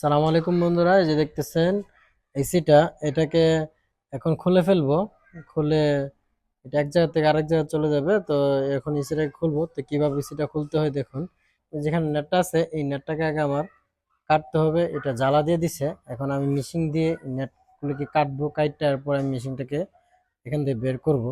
সালাম আলাইকুম বন্ধুরা, এই যে দেখতেছেন এসিটা এটাকে এখন খুলে ফেলব। খুলে এটা এক জায়গা থেকে আরেক জায়গায় চলে যাবে, তো এখন এসিটাকে খুলবো। তো কীভাবে এসিটা খুলতে হয় দেখুন যেখানে নেটটা আছে, এই নেটটাকে আগে আমার কাটতে হবে। এটা জ্বালা দিয়ে দিছে, এখন আমি মেশিন দিয়ে নেটগুলোকে কাটবো কাটটার পর আমি মেশিনটাকে এখান থেকে বের করব।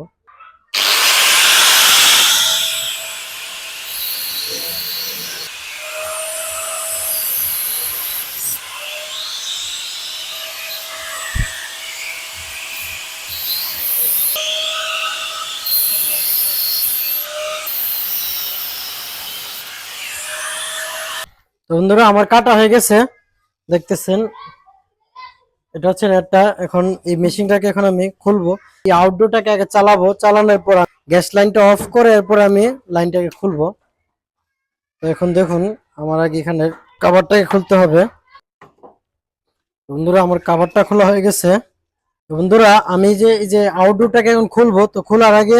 বন্ধুরা, আমার কাটা হয়ে গেছে। দেখতেছেন? এটা হচ্ছে নেটটা। এখন এই মেশিনটাকে এখন আমি খুলবো। এই আউটডোরটাকে আগে চালাবো। চালানোর পর গ্যাস লাইনটা অফ করে এরপর আমি লাইনটাকে খুলবো। তো এখন দেখুন, আমার আগে এখানে কাভারটাকে খুলতে হবে। বন্ধুরা, আমার কাভারটা খোলা হয়ে গেছে। বন্ধুরা, আমি যে, এই যে আউটডোরটাকে এখন খুলবো, তো খোলার আগে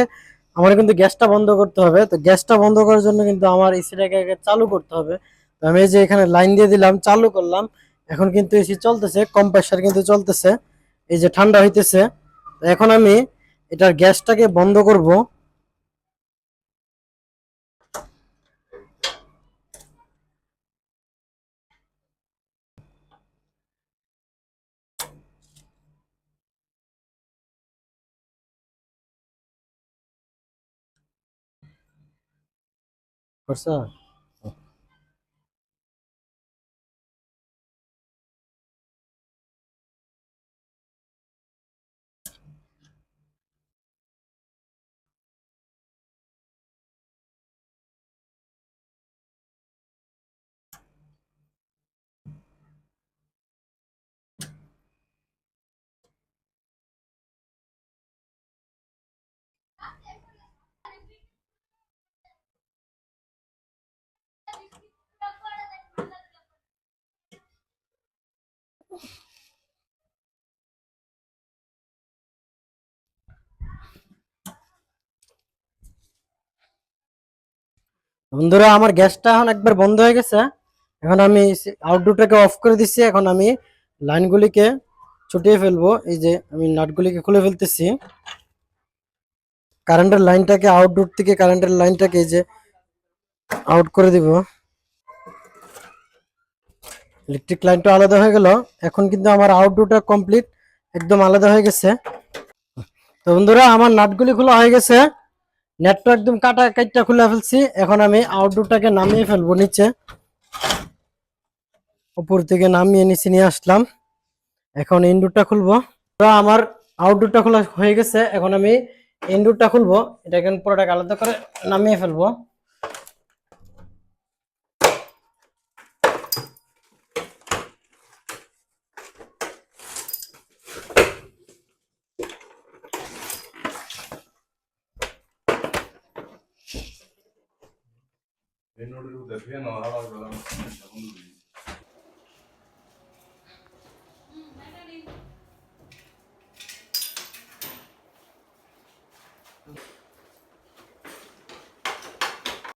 আমার কিন্তু গ্যাসটা বন্ধ করতে হবে। তো গ্যাসটা বন্ধ করার জন্য কিন্তু আমার এসিটাকে আগে চালু করতে হবে। আমি এই যে এখানে লাইন দিয়ে দিলাম, চালু করলাম। এখন কিন্তু এসি চলতেছে কম্প্রেসার কিন্তু চলতেছে, এই যে ঠান্ডা হইতেছে। এখন আমি এটার গ্যাসটাকে বন্ধ করব। করছ? বন্ধুরা, আমার গ্যাসটা এখন একবার বন্ধ হয়ে গেছে। এখন আমি আউটডোরটাকে অফ করে দিচ্ছি এখন আমি লাইনগুলিকে ছুটিয়ে ফেলব। এই যে আমি নাটগুলিকে খুলে ফেলতেছি। কারেন্টের লাইনটাকে আউটডোর থেকে কারেন্টের লাইনটাকে এই যে আউট করে দিব। ইলেকট্রিক লাইনটা আলাদা হয়ে গেল। এখন কিন্তু আমার আউটডোরটা কমপ্লিট একদম আলাদা হয়ে গেছে। তো বন্ধুরা, আমার নাটগুলি খোলা হয়ে গেছে। নেটটা একদম কাটা কাটটা খুলে ফেলছি। এখন আমি আউটডোরটাকে নামিয়ে ফেলব নিচে। উপর থেকে নামিয়ে নিচে নিয়ে আসলাম। এখন ইনডোরটা খুলবো। আমার আউটডোরটা খোলা হয়ে গেছে। এখন আমি ইনডোরটা খুলবো। এটা এখন পুরোটাকে আলাদা করে নামিয়ে ফেলব। ನೋಡಿರುವುದು ಅಭಿಯಾನ ಹಾಳಾಗಲ್ಲ